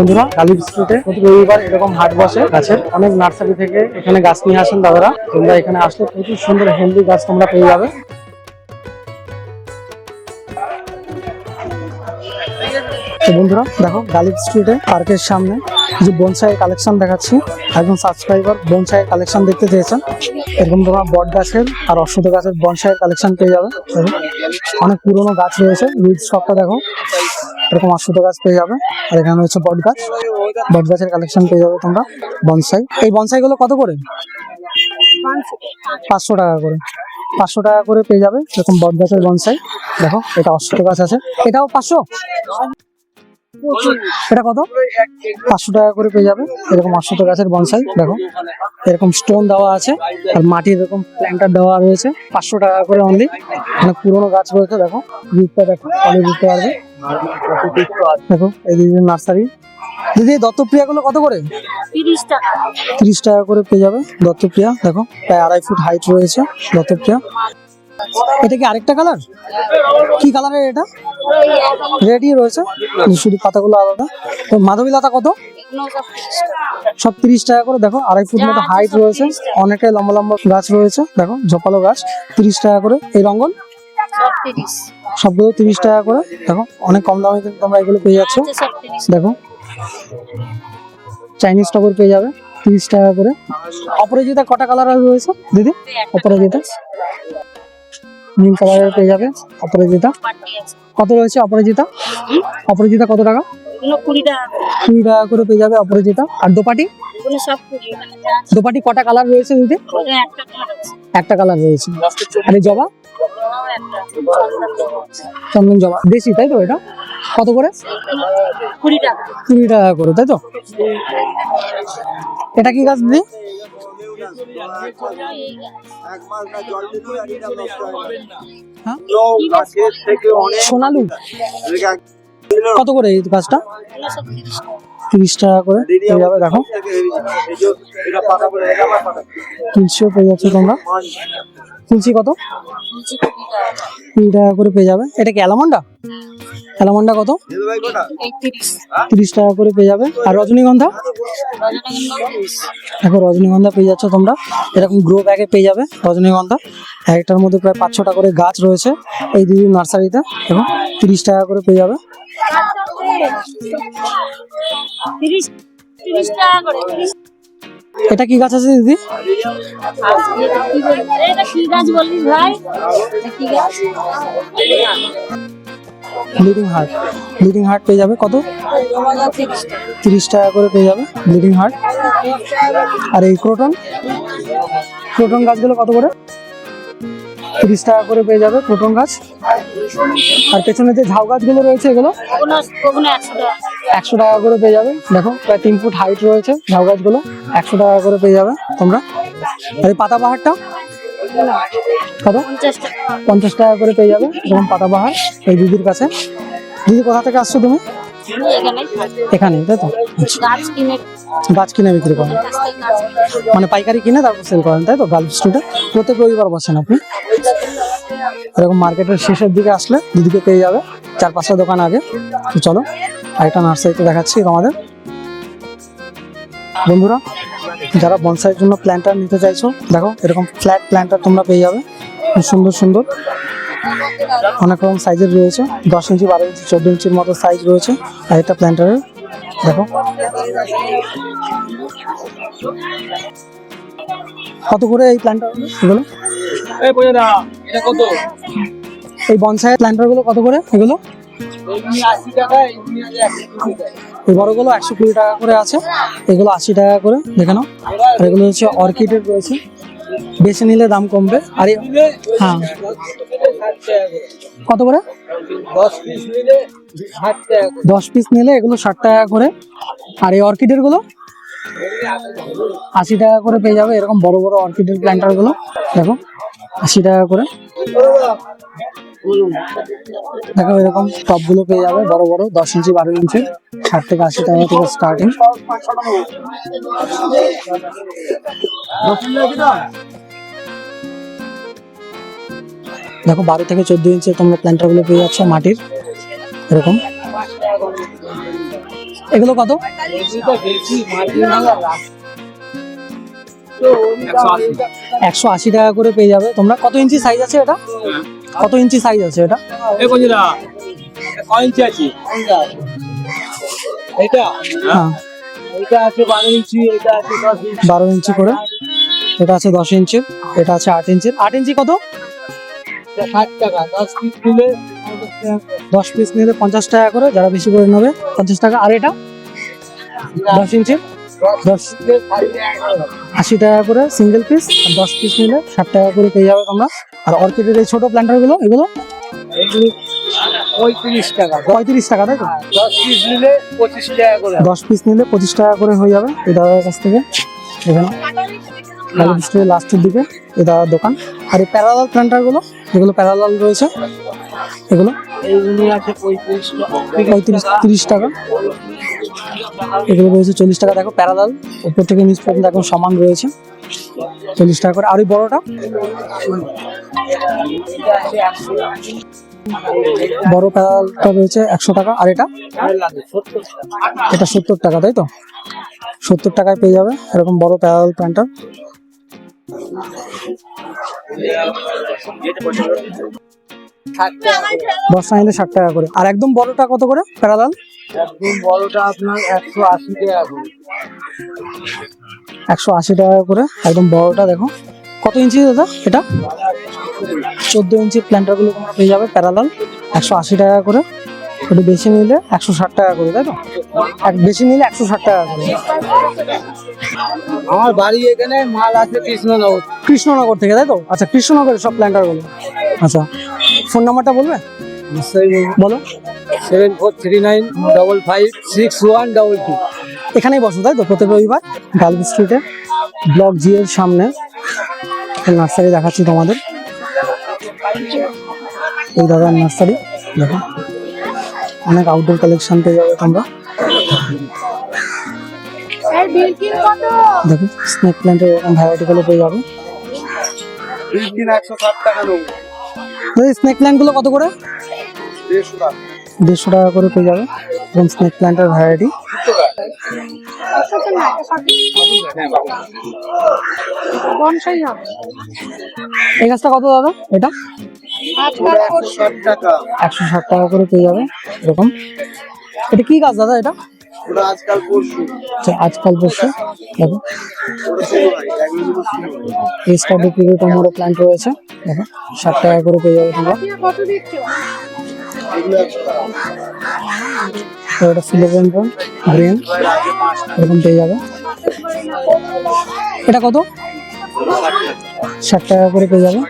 বন্ধুরা, কালী স্ট্রিটে প্রতি রবিবার এরকম হাট বসে গাছের। অনেক নার্সারি থেকে এখানে গাছ নিয়ে আসেন দাদারা। তোমরা এখানে আসলে প্রচুর সুন্দর হেলদি গাছ তোমরা পেয়ে যাবে। তো বন্ধুরা, দেখো গালিব স্ট্রিটে পার্কের সামনে যে বনসাই কালেকশন দেখাচ্ছি, একজন সাবস্ক্রাইবার বনসাই কালেকশন দেখতে চেয়েছেন। এরকম তোমরা বট গাছের আর অশ্বত গাছের বনসাই কালেকশন পেয়ে যাবে। অনেক পুরনো গাছ রয়েছে, রুট শপটা দেখো, এরকম অশ্বত গাছ পেয়ে যাবে, আর এখানে রয়েছে বট গাছ। বট গাছের কালেকশন পেয়ে যাবে তোমরা বনসাই এই বনসাই গুলো কত করে? পাঁচশো টাকা করে। পাঁচশো টাকা করে পেয়ে যাবে এরকম বট গাছের বনসাই। দেখো, এটা অশ্বত গাছ আছে। এটাও পাঁচশো? এটা কত? পাঁচশো টাকা করে পেয়ে যাবে এরকম অশ্বত গাছের বনসাই, দেখো। এরকম স্টোন দেওয়া আছে আর মাটির এরকম প্ল্যান্টার দেওয়া রয়েছে। পাঁচশো টাকা করে অনলি অনেক পুরোনো গাছ রয়েছে, দেখো। রুটটা দেখো, অনেক বুঝতে পারবে দেখো, এই নার্সারি দিদি দত্তপ্রিয়া গুলো কত করে? তিরিশ টাকা। তিরিশ টাকা করে পেয়ে যাবে দত্তপ্রিয়া দেখো প্রায় আড়াই ফুট হাইট রয়েছে দত্তপ্রিয়া। এটা কি আরেকটা কালার কি কালারের এটা? রেডি রয়েছে শুধু পাতাগুলো আলাদা। তো মাধবী লতা কত? সব তিরিশ টাকা করে দেখো আড়াই ফুট মতো হাইট রয়েছে। অনেকটাই লম্বা লম্বা গাছ রয়েছে দেখো ঝোপালো গাছ। তিরিশ টাকা করে। এই রঙ্গন সবগুলো তিরিশ টাকা করে দেখো অনেক কম দামে কিন্তু তোমরা এগুলো পেয়ে যাচ্ছ। তিরিশ। দেখো চাইনিজ টগর পেয়ে যাবে তিরিশ টাকা করে। অপরাজিতা কটা কালার রয়েছে দিদি? অপরাজিতা? নীল কালারের পেয়ে যাবে অপরাজিতা। কত রয়েছে অপরাজিতা? অপরাজিতা কত টাকা? কুড়ি টাকা করে। কুড়ি টাকা করে পেয়ে যাবে অপরাজিতা। আর দোপাটি? সব কুড়ি দোপাটি কটা কালার রয়েছে দিদি? একটা কালার রয়েছে। আর এই জবা? চন্দন জবা দেশি তাই তো এটা? কত করে? কুড়ি টাকা। কুড়ি টাকা করে তাই তো? এটা কি গাছ দিদি। হ্যাঁ? সোনালু। কত করে এই গাছটা? তিরিশ টাকা করে। যাবে দেখো। তুলসিও পেয়ে যাচ্ছে তোমরা। তুলসি কত? কুড়ি টাকা করে পেয়ে যাবে। এটা কি অ্যালামন্ডা? অ্যালামন্ডা কত? তিরিশ টাকা করে পেয়ে যাবে। আর রজনীগন্ধা? রজনীগন্ধা দেখো রজনীগন্ধা পেয়ে যাচ্ছে তোমরা। এরকম গ্রো ব্যাগে পেয়ে যাবে রজনীগন্ধা। একটার মধ্যে প্রায় পাঁচ ছটা করে গাছ রয়েছে এই দিদি নার্সারিতে। এবং তিরিশ টাকা করে পেয়ে যাবে। এটা কি গাছ আছে দিদি? ব্লিডিং হার্ট ব্লিডিং হার্ট পেয়ে যাবে কত? তিরিশ টাকা করে পেয়ে যাবে ব্লিডিং হার্ট আর এই ক্রোটন ক্রোটন গাছগুলো কত করে? তিরিশ টাকা করে পেয়ে যাবে ক্রোটন গাছ। আর পেছনে যে ঝাউ গাছগুলো রয়েছে, এগুলো একশো টাকা করে পেয়ে যাবে। দেখো, প্রায় তিন ফুট হাইট রয়েছে ঝাউ গাছগুলো, একশো টাকা করে পেয়ে যাবে তোমরা। আর পাতা বাহারটা কত? পঞ্চাশ টাকা করে পেয়ে যাবে এরকম পাতা বাহার এই দিদির কাছে। দিদি, কোথা থেকে আসছো তুমি? এখানে তাই তো। গাছ কিনে বিক্রি করেন। মানে পাইকারি কিনে তারপর সেল করেন, তাই তো? গার্লফ স্ট্রিটে প্রত্যেক রবিবার বসেন আপনি। এরকম মার্কেটের শেষের দিকে আসলে দুদিকে পেয়ে যাবে চার পাঁচটা দোকান আগে। তো চলো, আরেকটা নার্সারিতে দেখাচ্ছি তোমাদের। বন্ধুরা, যারা বনসাইয়ের জন্য প্ল্যান্টার নিতে চাইছো, দেখো, এরকম ফ্ল্যাট প্ল্যান্টার তোমরা পেয়ে যাবে। খুব সুন্দর সুন্দর। অনেক রকম সাইজের রয়েছে, দশ ইঞ্চি, বারো ইঞ্চি, চোদ্দ ইঞ্চির মতো সাইজ রয়েছে আর আরেকটা প্ল্যান্টারের দেখো। কত করে এই প্ল্যান্টার এগুলো? এটা কত? এই বনসাই প্ল্যান্টারগুলো কত করে এগুলো? এই বড়গুলো একশো কুড়ি টাকা করে আছে। এগুলো আশি টাকা করে দেখে নাও। আর এগুলো হচ্ছে অর্কিডের রয়েছে। বেছে নিলে দাম কমবে। আর হ্যাঁ। কত করে? দশ পিস নিলে করে। দশ পিস নিলে এগুলো ষাট টাকা করে। আর এই অর্কিডেরগুলো আশি টাকা করে পেয়ে যাবে এরকম বড় বড় অর্কিডের প্ল্যান্টারগুলো। দেখো, আশি টাকা করে। দেখো, এরকম টপগুলো পেয়ে যাবে বড় বড়, দশ ইঞ্চি, বারো ইঞ্চি, ষাট থেকে আশি টাকা থেকে স্টার্টিং দেখো, বারো থেকে চোদ্দ ইঞ্চি তোমরা প্ল্যান্টারগুলো পেয়ে যাচ্ছ মাটির। এরকম। এগুলো কত? একশো আশি টাকা করে পেয়ে যাবে। তোমরা কত ইঞ্চি সাইজ আছে এটা? কত ইঞ্চি সাইজ আছে এটা? ইঞ্চি আছে? এটা হ্যাঁ। এটা আছে বারো ইঞ্চি এটা আছে বারো ইঞ্চি করে। এটা আছে দশ ইঞ্চি এটা আছে আট ইঞ্চি। আট ইঞ্চি কত? ষাট টাকা দশ পিস নিলে দশ পিস নিলে পঞ্চাশ টাকা করে যারা বেশি করে নেবে পঞ্চাশ টাকা। আর এটা? দশ ইঞ্চি? দশ। আশি টাকা করে সিঙ্গেল পিস আর দশ পিস নিলে ষাট টাকা করে পেয়ে যাবে তোমরা। আর অর্কিডের এই ছোট প্ল্যান্টারগুলো এগুলো? পঁয়ত্রিশ টাকা। পঁয়ত্রিশ টাকা তাই তো? দশ পিস নিলে পঁচিশ টাকা করে। দশ পিস নিলে পঁচিশ টাকা করে হয়ে যাবে এই দাদার কাছ থেকে। এখানে। লাস্টের দিকে দোকান। আর এই প্যারালাল প্ল্যান্টার গুলো যেগুলো প্যারালাল রয়েছে। এগুলো পঁয়ত্রিশ, তিরিশ টাকা। এগুলো রয়েছে চল্লিশ টাকা। দেখো প্যারালাল উপর থেকে নিচ পর্যন্ত এখন সমান রয়েছে। চল্লিশ টাকা করে। আর ওই বড়টা? বড় প্যারালালটা রয়েছে একশো টাকা। আর এটা? এটা সত্তর টাকা, তাই তো? সত্তর টাকায় পেয়ে যাবে। এরকম বড় প্যারাল প্যান্টার। দশটা নিলে ষাট টাকা করে। আর একদম বড়টা কত করে প্যারালাল একদম বড়টা আপনার একশো আশি টাকা করে। একশো আশি টাকা করে একদম বড়টা দেখো। কত ইঞ্চি দাদা এটা? চোদ্দ ইঞ্চি প্ল্যান্টারগুলো তোমরা পেয়ে যাবে প্যারালাল একশো আশি টাকা করে। একটু বেশি নিলে একশো ষাট টাকা করে তাই তো? এক বেশি নিলে একশো ষাট টাকা করে। আমার বাড়ি এখানে মাল আছে কৃষ্ণনগর। কৃষ্ণনগর থেকে তাই তো? আচ্ছা কৃষ্ণনগরের সব প্ল্যান্টারগুলো। আচ্ছা ফোন নাম্বারটা বলবে? নিশ্চয়ই বলো। Seven four three nine double five six one double two এখানেই বসো তাই তো? প্রত্যেক রবিবার গার্লস স্ট্রিটে ব্লক জি এর সামনে নার্সারি দেখাচ্ছি তোমাদের। এই দাদার নার্সারি দেখো। অনেক আউটডোর কালেকশন পেয়ে যাবে তোমরা। দেখো স্নেক প্ল্যান্টের এরকম ভ্যারাইটি গুলো পেয়ে যাবে। স্নেক প্ল্যান্টগুলো কত করে? দেড়শো টাকা। দেড়শো টাকা করে পেয়ে যাবে এরকম স্নেক প্ল্যান্টের ভ্যারাইটি এই গাছটা কত দাদা? এটা? একশো ষাট টাকা। করে পেয়ে যাবে এরকম। এটা কি গাছ দাদা এটা? আজকাল পরশু। আচ্ছা আজকাল পরশু। দেখো। টমেটো প্ল্যান্ট রয়েছে। দেখো ষাট টাকা করে পেয়ে যাবে তোমরা। এটা গ্রিন এরকম পেয়ে যাবে। এটা কত? ষাট টাকা। করে পেয়ে যাবে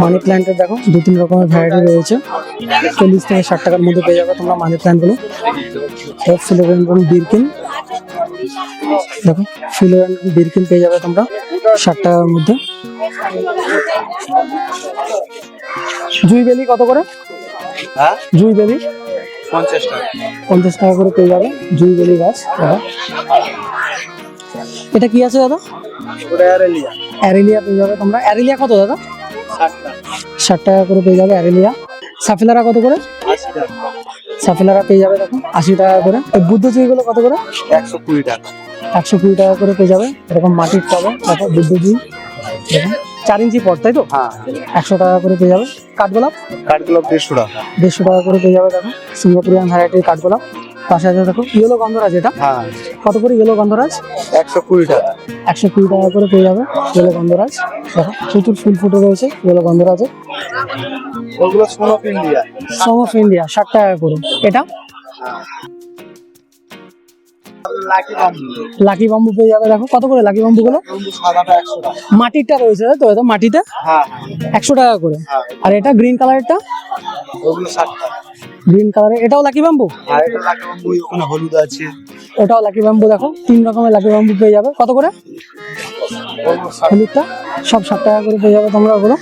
মানি প্ল্যান্টের দেখো দু তিন রকমের ভ্যারাইটি রয়েছে। চল্লিশ থেকে ষাট টাকার মধ্যে পেয়ে যাবে তোমরা মানি প্ল্যান্টগুলো ফিলোডেন্ড্রন বিরকিন দেখো ফিলোডেন্ড্রন বিরকিন পেয়ে যাবে তোমরা ষাট টাকার মধ্যে। জুই বেলি কত করে? হ্যাঁ? জুই বেলি পঞ্চাশ টাকা। পঞ্চাশ টাকা করে পেয়ে যাবে জুই বেলি গাছ এটা কি আছে দাদা? অ্যারেলিয়া পেয়ে যাবে তোমরা। অ্যারেলিয়া কত দাদা? ষাট টাকা করে পেয়ে যাবে অ্যারেলিয়া। সাফিলারা কত করে? সাফিলারা পেয়ে যাবে আশি টাকা করে। এই বুদ্ধগুলো কত করে? একশো কুড়ি টাকা। একশো কুড়ি টাকা করে পেয়ে যাবে। এরকম মাটির দেখো বুদ্ধজি দেখো চার ইঞ্চি পট তাই তো? হ্যাঁ। একশো টাকা করে পেয়ে যাবে। কাঠগোলাপ? কাঠগুলো দেড়শো টাকা। দেড়শো টাকা করে পেয়ে যাবে দেখো সিঙ্গাপুরিয়ান ভ্যারাইটির কাঠগোলাপ। পাশে আছে দেখো ইয়েলো গন্ধরাজ এটা। হ্যাঁ। কত করে ইয়েলো গন্ধরাজ? একশো কুড়ি টাকা। একশো কুড়ি টাকা করে পেয়ে যাবে ইয়েলো গন্ধরাজ। প্রচুর ফুল ফুটে রয়েছে ইয়েলো গন্ধরাজের ওগুলো সোনো ইন্ডিয়া সম অফ ইন্ডিয়া ষাট টাকা করে। এটা? লাকি বাম্বু পেয়ে যাবে দেখো কত করে লাকি বাম্বু গুলো? মাটিরটা রয়েছে তো? এটা মাটিতে? হ্যাঁ। একশো টাকা করে। হ্যাঁ। আর এটা গ্রিন কালারেরটা ওগুলো গ্রিন কালারের এটাও লাকি বাম্বু লাকি বাম্বু হলুদ আছে। ওটাও লাকি বাম্বু দেখো তিন রকমের লাকি বাম্বু পেয়ে যাবে। কত করে? ওগুলো হলুদটা? সব ষাট টাকা করে পেয়ে যাবে তোমরা ওগুলো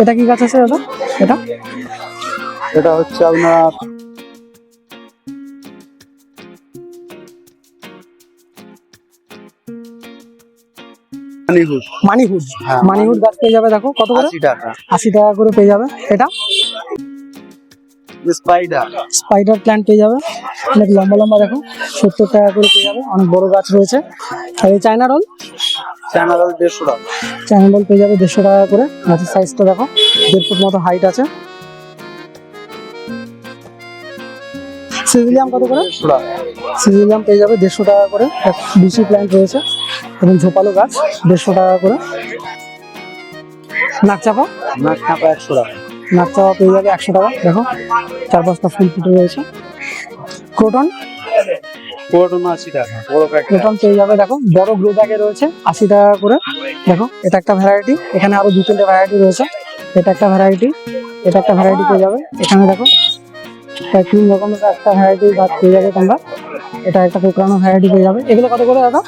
এটা কি গাছ আছে দাদা? এটা? এটা হচ্ছে আপনার মানিহুড মানিহুড হ্যাঁ, মানিহুড গাছ পেয়ে যাবে দেখো কত করে? আশি টাকা। আশি টাকা করে পেয়ে যাবে। এটা? স্পাইডার। স্পাইডার প্ল্যান্ট পেয়ে যাবে। অনেক লম্বা লম্বা দেখো সত্তর টাকা করে পেয়ে যাবে। অনেক বড় গাছ রয়েছে। আর এই চায়না রোল? চ্যানেল দেড়শো টাকা। চায়না পেয়ে যাবে দেড়শো টাকা করে। গাছের সাইজটা দেখো দেড় ফুট মতো হাইট আছে। সিজিলিয়াম কত করে? সিজিলিয়াম পেয়ে যাবে দেড়শো টাকা করে। বিসি প্ল্যান্ট রয়েছে। এবং ঝোপালো গাছ দেড়শো টাকা করে। নাকচাপা? নাক কাপা একশো টাকা। নাকচাপা পেয়ে যাবে একশো টাকা। দেখো চার পাঁচটা ফুল ফুটে রয়েছে। ক্রোটন পুরোটা আশি টাকা বড় প্যাকেট ক্রোটন পেয়ে যাবে দেখো বড় গ্রো ব্যাগে রয়েছে আশি টাকা করে। দেখো এটা একটা ভ্যারাইটি এখানে আরও দু তিনটে ভ্যারাইটি রয়েছে। এটা একটা ভ্যারাইটি এটা একটা ভ্যারাইটি পেয়ে যাবে। এখানে দেখো প্রায় তিন রকমের একটা ভ্যারাইটি গাছ পেয়ে যাবে তোমরা। এটা একটা কোকড়ানো ভ্যারাইটি পেয়ে যাবে। এগুলো কত করে দাদা?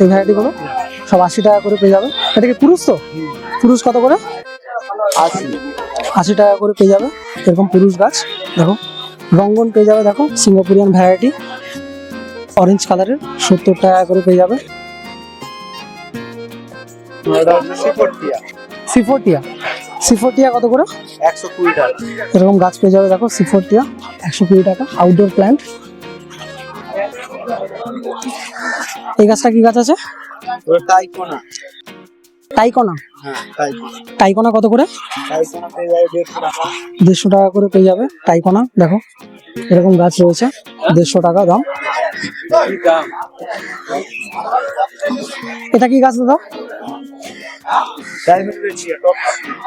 এই ভ্যারাইটি গুলো? সব আশি টাকা করে পেয়ে যাবে। এটা কি পুরুষ তো? পুরুষ কত করে? আশি। আশি টাকা করে পেয়ে যাবে। এরকম পুরুষ গাছ দেখো। রঙ্গন পেয়ে যাবে দেখো সিঙ্গাপুরিয়ান ভ্যারাইটি অরেঞ্জ কালারের সত্তর টাকা করে পেয়ে যাবে। সিফোর্টিয়া। সিফোর্টিয়া। কত করে? একশো কুড়ি টাকা। এরকম গাছ পেয়ে যাবে দেখো সিফোর্টিয়া একশো কুড়ি টাকা আউটডোর প্ল্যান্ট এই গাছটা কি গাছ আছে? টাইকোনা টাইকোনা টাইকোনা কত করে? দেড়শো টাকা করে পেয়ে যাবে টাইকোনা দেখো। এরকম গাছ রয়েছে, দেড়শো টাকা দাম। এটা কি গাছ দাদা?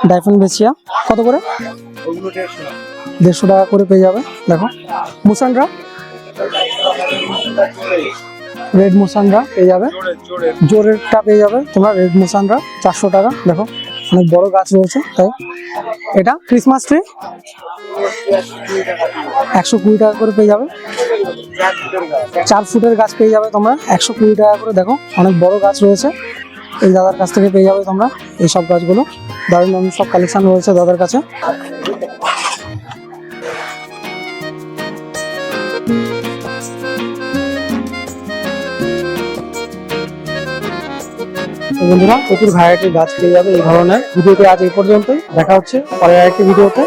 ডাইফন বেচিয়া। কত করে? দেড়শো টাকা করে পেয়ে যাবে, দেখো। মুসানরা রেড মুসানরা পেয়ে যাবে। জোরে জোরে জোরেরটা পেয়ে যাবে তোমরা রেড মুসানরা চারশো টাকা। দেখো অনেক বড় গাছ রয়েছে তাই। এটা ক্রিসমাস ট্রি একশো কুড়ি টাকা করে পেয়ে যাবে। চার ফুটের গাছ পেয়ে যাবে তোমরা একশো কুড়ি টাকা করে। দেখো অনেক বড় গাছ রয়েছে এই দাদার কাছ থেকে পেয়ে যাবে তোমরা এই সব গাছগুলো। দারুণ সব কালেকশন রয়েছে দাদার কাছে। বন্ধুরা, প্রচুর ভ্যারাইটির গাছ পেয়ে যাবে এই ধরনের। ভিডিওটি আজ এই পর্যন্তই। দেখা হচ্ছে পরের আরেকটি ভিডিওতে।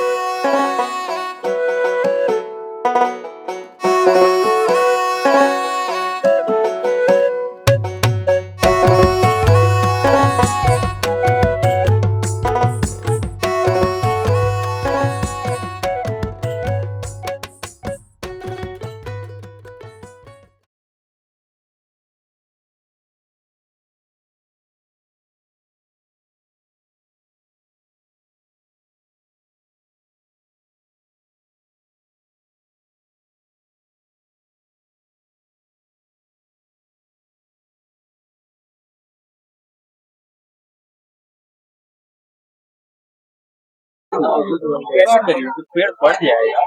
कैसे करिए तो पेड़ बढ़ जाएगा